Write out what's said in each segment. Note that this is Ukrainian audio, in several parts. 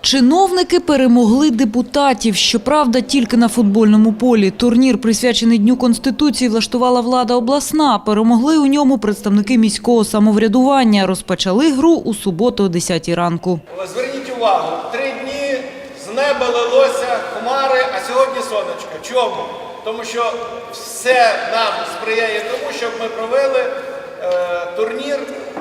Чиновники перемогли депутатів. Щоправда, тільки на футбольному полі. Турнір, присвячений Дню Конституції, влаштувала влада обласна. Перемогли у ньому представники міського самоврядування. Розпочали гру у суботу о 10 ранку. Зверніть увагу, три дні з неба лилося хмари, а сьогодні сонечко. Чому? Тому що все нам сприяє тому, щоб ми провели е, турнір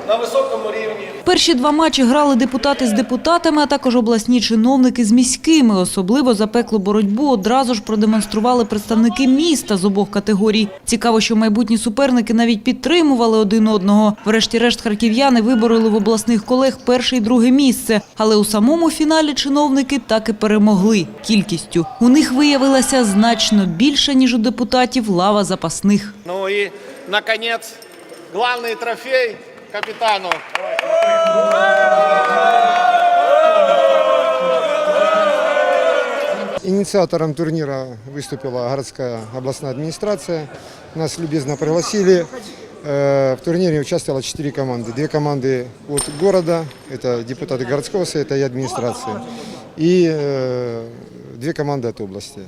на високому рівні. Перші два матчі грали депутати з депутатами, а також обласні чиновники з міськими. Особливо запеклу боротьбу одразу ж продемонстрували представники міста з обох категорій. Цікаво, що майбутні суперники навіть підтримували один одного. Врешті-решт харків'яни вибороли в обласних колег перше і друге місце. Але у самому фіналі чиновники так і перемогли кількістю. У них виявилося значно більше, ніж у депутатів лава запасних. Ну і, наконець, главний трофей капітану. Инициатором турнира выступила городская областная администрация. Нас любезно пригласили. Э, В турнире участвовало четыре команды. Две команды от города, это депутаты городского совета и администрации. И э, две команды от области.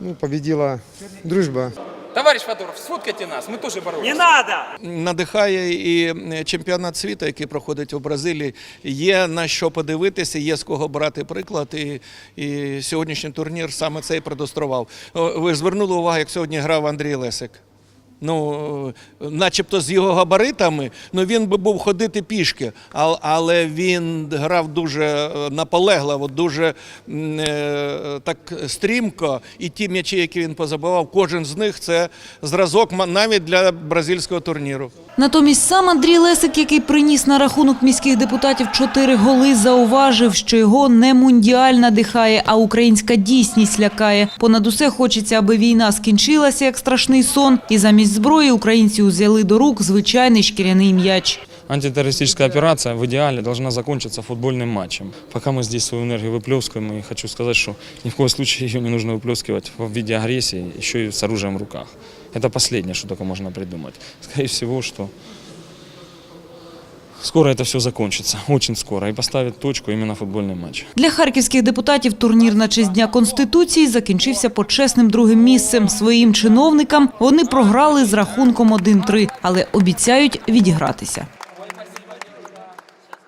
Ну, победила дружба. Товарищ Федоров, сфоткайте нас, ми теж боролися. Не треба! Надихає і чемпіонат світу, який проходить у Бразилії. Є на що подивитися, є з кого брати приклад. І, і сьогоднішній турнір саме це і продострував. Ви звернули увагу, як сьогодні грав Андрій Лесик. Ну, начебто з його габаритами, ну він би був ходити пішки, але він грав дуже е, наполегливо, дуже е, так стрімко. І ті м'ячі, які він позабивав, кожен з них це зразок навіть для бразильського турніру. Натомість сам Андрій Лесик, який приніс на рахунок міських депутатів чотири голи, зауважив, що його не мундіаль надихає, а українська дійсність лякає. Понад усе хочеться, аби війна скінчилася, як страшний сон, і замість зброї українці узяли до рук звичайний шкіряний м'яч. Антитеррористическая операция в идеале должна закончиться футбольным матчем. Пока мы здесь свою энергию выплескиваем, и хочу сказать, что ни в коем случае ее не нужно выплескивать в виде агрессии, еще и с оружием в руках. Это последнее, что только можно придумать. Скорее всего, что скоро это все закончится, очень скоро, и поставит точку именно футбольный матч. Для харківських депутатів турнір на честь Дня Конституції закінчився почесним другим місцем. Своїм чиновникам вони програли з рахунком 1-3, але обіцяють відігратися.